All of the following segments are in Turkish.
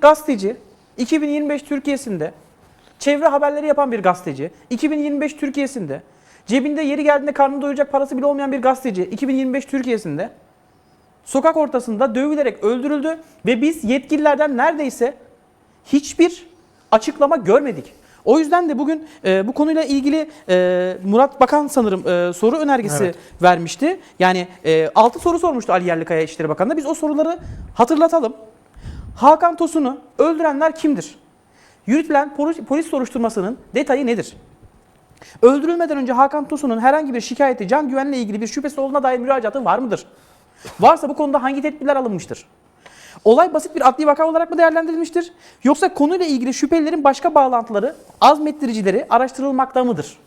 gazeteci 2025 Türkiye'sinde çevre haberleri yapan bir gazeteci 2025 Türkiye'sinde cebinde yeri geldiğinde karnını doyuracak parası bile olmayan bir gazeteci 2025 Türkiye'sinde sokak ortasında dövülerek öldürüldü ve biz yetkililerden neredeyse hiçbir açıklama görmedik. O yüzden de bugün e, bu konuyla ilgili e, Murat Bakan sanırım e, soru önergesi Evet. vermişti. Yani e, 6 soru sormuştu Ali Yerlikaya İçişleri Bakanı'na. Biz o soruları hatırlatalım. Hakan Tosun'u öldürenler kimdir? Yürütülen polis, soruşturmasının detayı nedir? Öldürülmeden önce Hakan Tosun'un herhangi bir şikayeti, can güvenliği ilgili bir şüphesi olduğuna dair müracaatı var mıdır? Varsa bu konuda hangi tedbirler alınmıştır? Olay basit bir adli vaka olarak mı değerlendirilmiştir? Yoksa konuyla ilgili şüphelilerin başka bağlantıları, azmettiricileri araştırılmakta mıdır?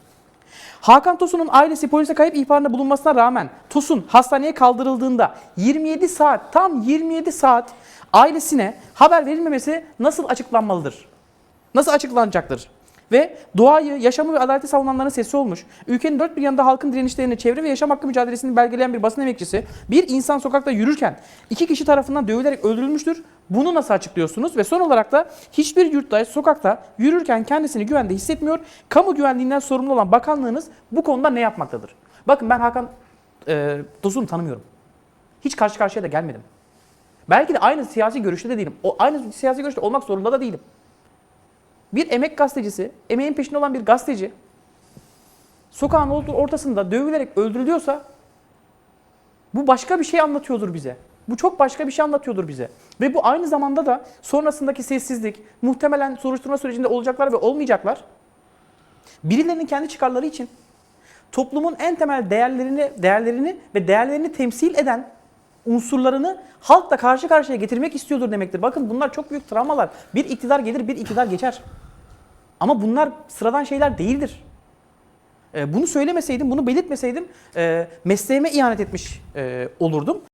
Hakan Tosun'un ailesi polise kayıp ihbarında bulunmasına rağmen Tosun hastaneye kaldırıldığında 27 saat, tam 27 saat ailesine haber verilmemesi nasıl açıklanmalıdır? Nasıl açıklanacaktır? Ve doğayı, yaşamı ve adaleti savunanların sesi olmuş. Ülkenin dört bir yanında halkın direnişlerini, çevre ve yaşam hakkı mücadelesini belgeleyen bir basın emekçisi bir insan sokakta yürürken iki kişi tarafından dövülerek öldürülmüştür. Bunu nasıl açıklıyorsunuz? Ve son olarak da hiçbir yurttaş sokakta yürürken kendisini güvende hissetmiyor. Kamu güvenliğinden sorumlu olan bakanlığınız bu konuda ne yapmaktadır? Bakın ben Hakan e, Tosun'u tanımıyorum. Hiç karşı karşıya da gelmedim. Belki de aynı siyasi görüşte de değilim. O aynı siyasi görüşte olmak zorunda da değilim. Bir emek gazetecisi, emeğin peşinde olan bir gazeteci sokağın ortasında dövülerek öldürülüyorsa bu başka bir şey anlatıyordur bize. Bu çok başka bir şey anlatıyordur bize. Ve bu aynı zamanda da sonrasındaki sessizlik, muhtemelen soruşturma sürecinde olacaklar ve olmayacaklar. Birilerinin kendi çıkarları için toplumun en temel değerlerini, değerlerini ve değerlerini temsil eden unsurlarını halkla karşı karşıya getirmek istiyordur demektir. Bakın bunlar çok büyük travmalar. Bir iktidar gelir, bir iktidar geçer. Ama bunlar sıradan şeyler değildir. Ee, Bunu söylemeseydim, bunu belirtmeseydim e, mesleğime ihanet etmiş e, olurdum.